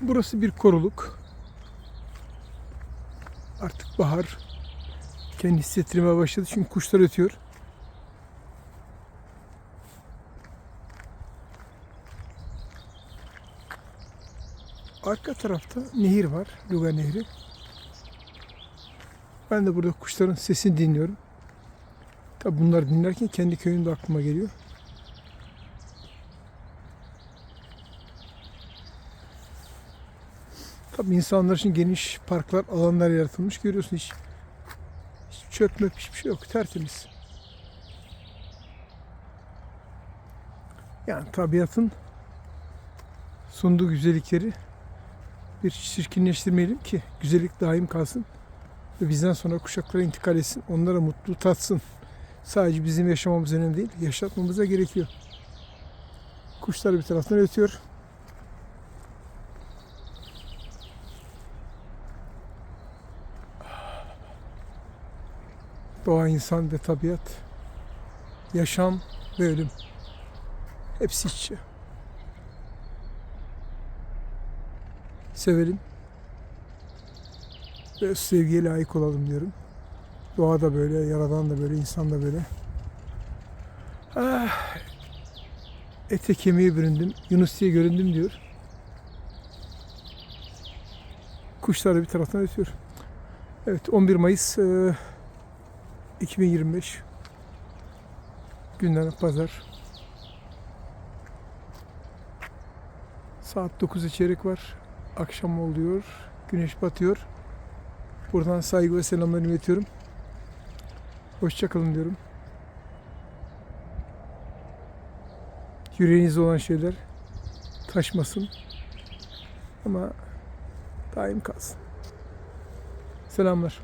Burası bir koruluk. Artık bahar kendi hissettirmeye başladı çünkü kuşlar ötüyor. Arka tarafta nehir var, Luga Nehri. Ben de burada kuşların sesini dinliyorum. Tabi bunları dinlerken kendi köyüm de aklıma geliyor. Tabi insanlar için geniş parklar, alanlar yaratılmış. Görüyorsun hiç, hiç çöp möp hiçbir şey yok. Tertemiz. Yani tabiatın sunduğu güzellikleri bir çirkinleştirmeyelim ki güzellik daim kalsın ve bizden sonra kuşaklara intikal etsin. Onlara mutlu tatsın. Sadece bizim yaşamamız önemli değil, yaşatmamız da gerekiyor. Kuşlar bir taraftan ötüyor. Doğa, insan ve tabiat, yaşam ve ölüm. Hepsi iç içe. Sevelim ve sevgiye layık olalım diyorum. Doğa da böyle, yaradan da böyle, insan da böyle. Ah, ete kemiğe büründüm, Yunus diye göründüm diyor. Kuşlar bir taraftan ötüyor. Evet 11 Mayıs e, 2025 günlerden pazar. Saat 9'a çeyrek var. Akşam oluyor. Güneş batıyor. Buradan saygı ve selamlarımı iletiyorum. Hoşçakalın diyorum. Yüreğinizde olan şeyler taşmasın. Ama daim kalsın. Selamlar.